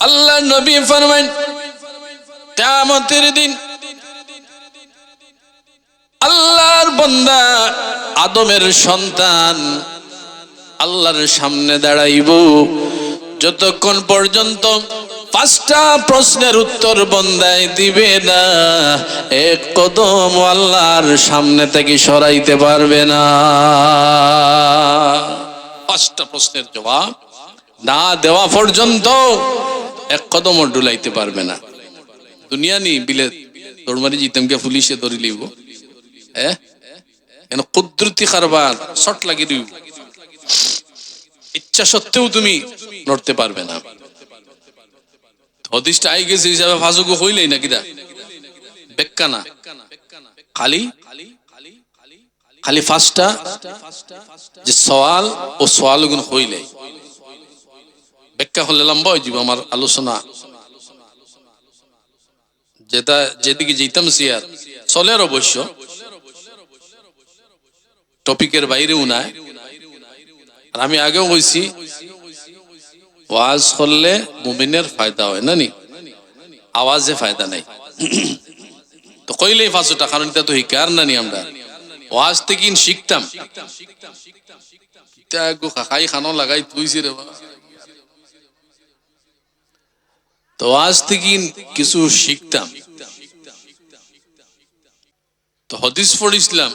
আল্লাহ নবী ফরমাইন, কিয়ামতের দিন আল্লাহর বান্দা আদমের সন্তান আল্লাহর সামনে দাঁড়াইব। যতক্ষণ পর্যন্ত পাঁচটা প্রশ্নের উত্তর বন্দায় দিবে না, এক কদম আল্লাহর সামনে থেকে সরাইতে পারবে না। পাঁচটা প্রশ্নের জবাব না দেওয়া পর্যন্ত এক কদমও ডুলাইতে পারবে না। দুনিয়া নি বিলে দৌড়মারি জিতাম কে পুলিশে ধরি লিব। কেন কুদরতি কারবার, শট লাগিয়ে দিব। ইচ্ছা সত্ত্বেও তুমি নড়তে পারবে না। হদিসটা আই গেছে হিসাবে ফাঁসুকু হইলেই না কিরা বেক্কা না। খালি? খালি ফার্স্টটা যে সওয়াল ও সওয়াল গুণ হইলে ব্যাখ্যা হলে লম্বা হয়ে যাব আমার আলোচনা। যেটা যেদিকে যেতাম সিয়ার চলের অবশ্য। টপিকের বাইরেও নাই। আর আমি আগেও কইছি, ওয়াজ করলে মুমিনের ফায়দা হয়, না নি? আওয়াজে ফায়দা নাই। তো কইলেই ফাঁসোটা, কারণ এটা তো হিকার, না নি আমরা? ওয়াজ থেকে শিখতাম। খাই খানো লাগাই তুইছি রে বাবা। তো আজ থেকে কিছু শিখতাম। তো হদিস পড়িছিলাম,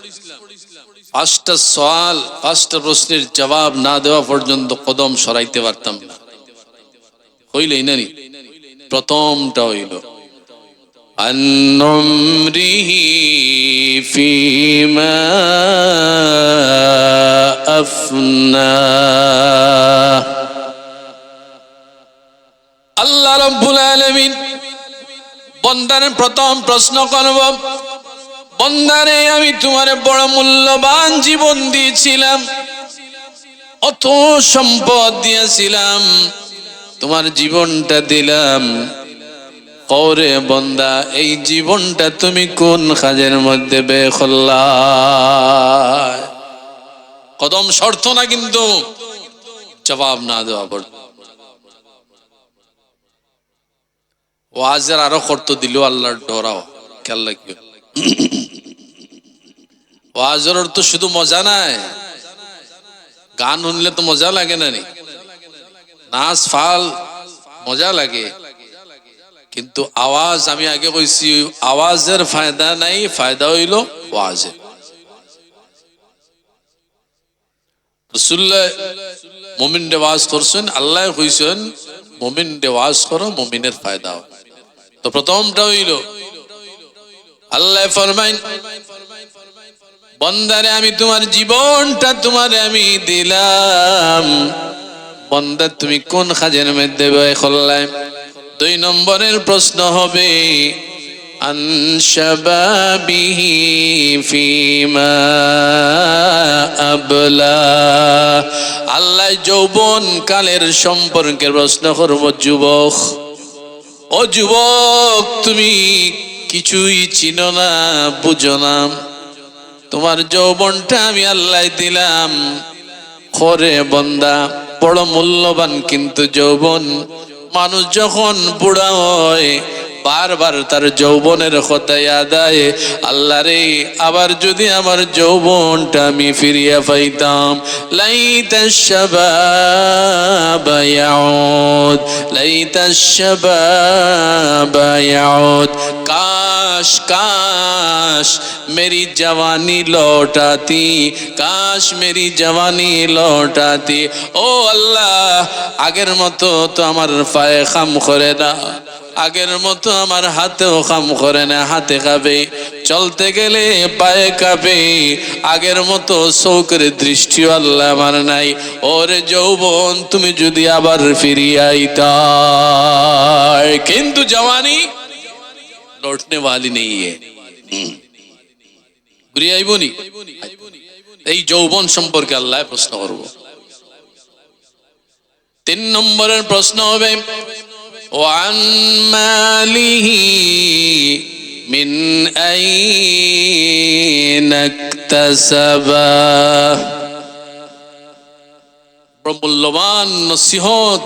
পাঁচটা সওয়াল, পাঁচটা প্রশ্নের জবাব না দেওয়া পর্যন্ত কদম সরাইতে পারতাম না। হইলে নানি, প্রথমটা হইল ফিমা আফনা। রব্বুল আলামিন। বন্দার প্রথম প্রশ্ন করব, বন্দারে আমি তোমার বড় মূল্যবান জীবন দিয়েছিলাম অত সম্পদ দিয়েছিলাম, তোমার জীবনটা দিলাম। কৌরে বন্দা, এই জীবনটা তুমি কোন কাজের মধ্যে বেখল্লা কদম শর্ত না কিন্তু, জবাব না দেওয়া পড়তো ওয়াজের আরও কর্ত দিল আল্লাহর ডরাও, খেয়াল রাখবে। ওয়াজের অর্থ শুধু মজা নাই, গান শুনলে তো মজা লাগে না নি? নাচ, ফাল, মজা লাগে। কিন্তু আওয়াজ, আমি আগে কইছি, আওয়াজের ফায়দা নাই, ফায়দা হইল ওয়াজের। রসুল্লাহ মুমিন ওয়াজ করছেন, আল্লাহ কইছেন মুমিন ওয়াজ করো, মুমিনের ফায়দা হয় তো প্রথমটা হইল, আল্লাহ ফরমাইন, বন্দারে আমি তোমার জীবনটা তোমারে আমি দিলাম। বন্দা, তুমি কোন কাজের মধ্যে ব্যয় করলাম দুই নম্বরের প্রশ্ন হবে, আন ফিমা আবলা। আল্লাহ যৌবন কালের সম্পর্কে প্রশ্ন করব, যুবক। ও যুবক, তুমি কিছুই চিনো না, বুঝো না। তোমার যৌবনটা আমি আল্লাহ দিলাম। খরে বন্দা, বড় মূল্যবান কিন্তু যৌবন। মানুষ যখন বুড়া হয় বারবার তার যৌবনের কথায় আদায় আল্লাহ রে আবার যদি আমার যৌবনটা আমি ফিরিয়া পাইতাম লাইতা শাবাব ইয়াউদ লাইতা শাবাব ইয়াউদ কাশ কাশ मेरी जवानी लौटाती কাশ মেরি জওয়ানি লৌটাতি ও আল্লাহ আগের মতো তো আমার পায়ে খাম করে না আগের মতো আমার হাতেও কাম করে না, হাতে খাবে। চলতে গেলে পায়ে কাবে আগের মতো শৌকের দৃষ্টি আল্লাহ আমার নাই। ওরে যৌবন, তুমি যদি আবার ফিরিয়ে তা কিন্তু জওয়ানি, লটনে বালি নেই আইবনি এই যৌবন সম্পর্কে আল্লাহ প্রশ্ন করব। তিন নম্বরের প্রশ্ন হবে ওয়ান মালিহি মিন আইনা ইকতাসাবা বড় মূল্যবান নসিহত,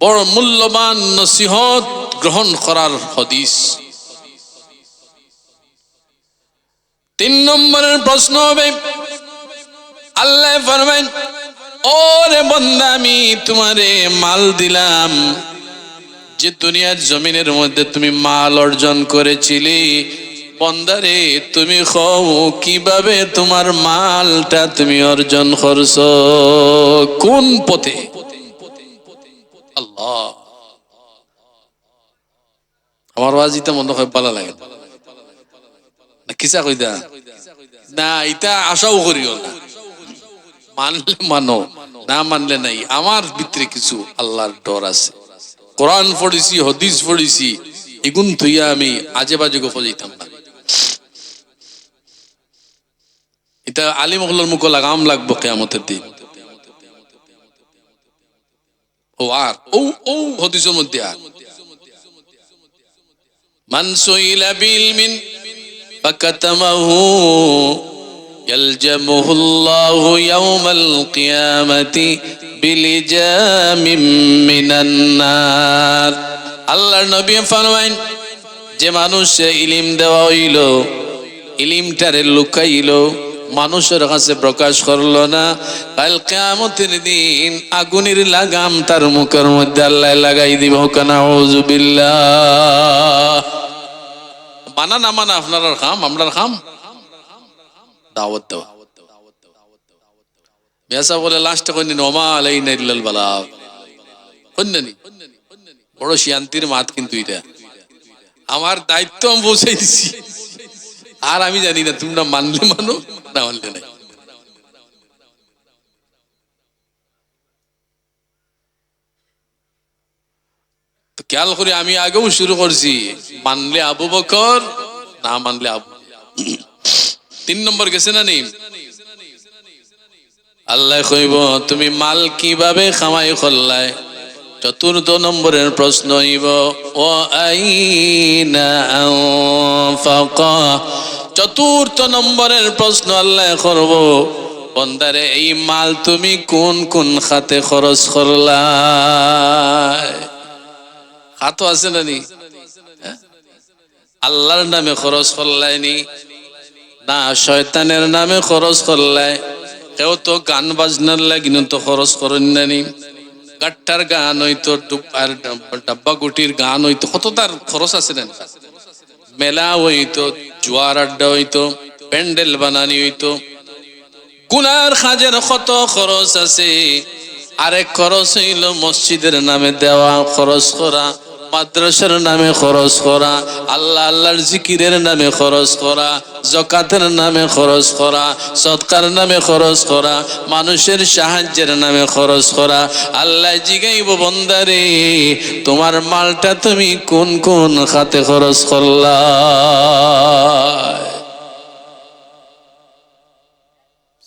বড় মূল্যবান নসিহত গ্রহণ করার হদিস। তিন নম্বরের প্রশ্ন হবে, আল্লাহ ফরমাইন ওরে বন্দা, আমি তোমারে মাল দিলাম। যে দুনিয়ার জমিনের মধ্যে তুমি মাল অর্জন করেছিলে বন্দারে তুমি খাও কীভাবে তোমার মালটা তুমি অর্জন করছ? কোন পথে? আল্লাহ। আমার ওয়াজিতে মনে হয় ভালো লাগে। কিসা কইদা? না এটা আশাও করিও না। মানলে মানো, না মানলে নাই। আমার ভিতরে কিছু আল্লাহর ডর আছে। কোরআন পড়েছি, হদিস পড়েছি, এগুন থইয়া আমি আজে বাজে গোপ যাইতাম না। এটা আলিম হল্লোর মুখ লাগাম লাগবো কেয়ামতের দিন। ও আর, ও ও হদিসের মধ্যে আর। মান বিল মিন ফাকাতামাহু يلجمه الله يوم القيامة بلجام من النار আল্লাহর নবী ফরমাইন যে মানুষে ইলিম দেওয়া হইল ইলিমটারে লুকাইল মানুষের কাছে প্রকাশ করলো না কাল কেয়ামতের দিন আগুনের লাগাম তার মুখের মধ্যে আল্লাহ লাগাই দিব কানা ওজুবিল্লাহ মানা না মানা আপনার খাম আমরার খাম দাওয়াত দেওয়া। বলে কইনি নমা আলাই বালা বড় মাত কিন্তু এটা। আমার দায়িত্ব আমি দিছি আর আমি জানি না, তোমরা মানলে মানো, না মানলে নাই। খেয়াল করি, আমি আগেও শুরু করছি। মানলে আবু বকর, না মানলে আবু তিন নম্বর গেছে না নেই? আল্লাহ কইব, তুমি মাল কীভাবে খামাই করলাই? চতুর্থ নম্বরের প্রশ্ন হইব, ও আইনা চতুর্থ নম্বরের প্রশ্ন আল্লাহ করব, বন্দারে, এই মাল তুমি কোন কোন খাতে খরচ করলাই? হাতও আছে না নি? হ্যাঁ? আল্লাহর নামে খরচ করলাইনি। না, শয়তানের নামে খরচ করলাই কেউ তো গান বাজনার লাগিন তো খরচ করেন নানি গাট্টার গান হইতো আর ডাব্বা গুটির গান হইতো, কত তার খরচ আছে না। মেলা হইতো, জুয়ার আড্ডা হইতো, প্যান্ডেল বানানি হইতো। গুনার খাজের কত খরচ আছে। আরেক খরচ হইল মসজিদের নামে দেওয়া খরচ করা। মাদ্রাসার নামে খরচ করা, আল্লাহ আল্লাহর জিকিরের নামে খরচ করা জকাতের নামে খরচ করা, সৎকার নামে খরচ করা, মানুষের সাহায্যের নামে খরচ করা, আল্লাহ জিগাইব, বন্দারে, তোমার মালটা তুমি কোন কোন খাতে খরচ করলা?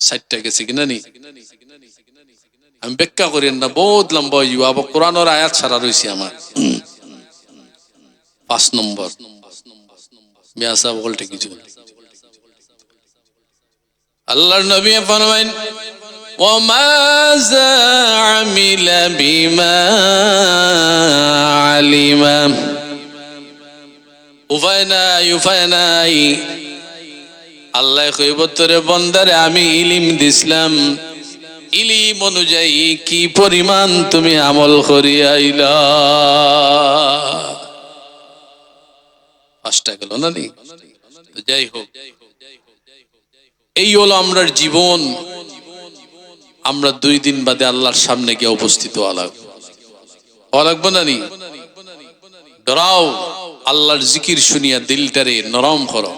ষাটটা গেছে কিনা নি? আমি ব্যাখ্যা করি না, বহুত লম্বা হইব আবার কোরআনের আয়াত ছাড়া রয়েছে আমার। পাঁচ নম্বর মিয়াসা বলতে কিছু আল্লাহর নবী ফরমাইন وماذا عمل بما علم উপায় নাই উপায় নাই আল্লাহ কইব তোরে বন্দারে আমি ইলিম দিছিলাম ইলিম অনুযায়ী কি পরিমাণ তুমি আমল করিয়া আইলা পাঁচটা গেল, না যাই হোক, এই হলো আমরা জীবন। আমরা দুই দিন বাদে আল্লাহর সামনে গিয়ে উপস্থিত হওয়া লাগবো। লাগবে না নি? ডরাও আল্লাহর জিকির শুনিয়া দিলটারে নরম করো।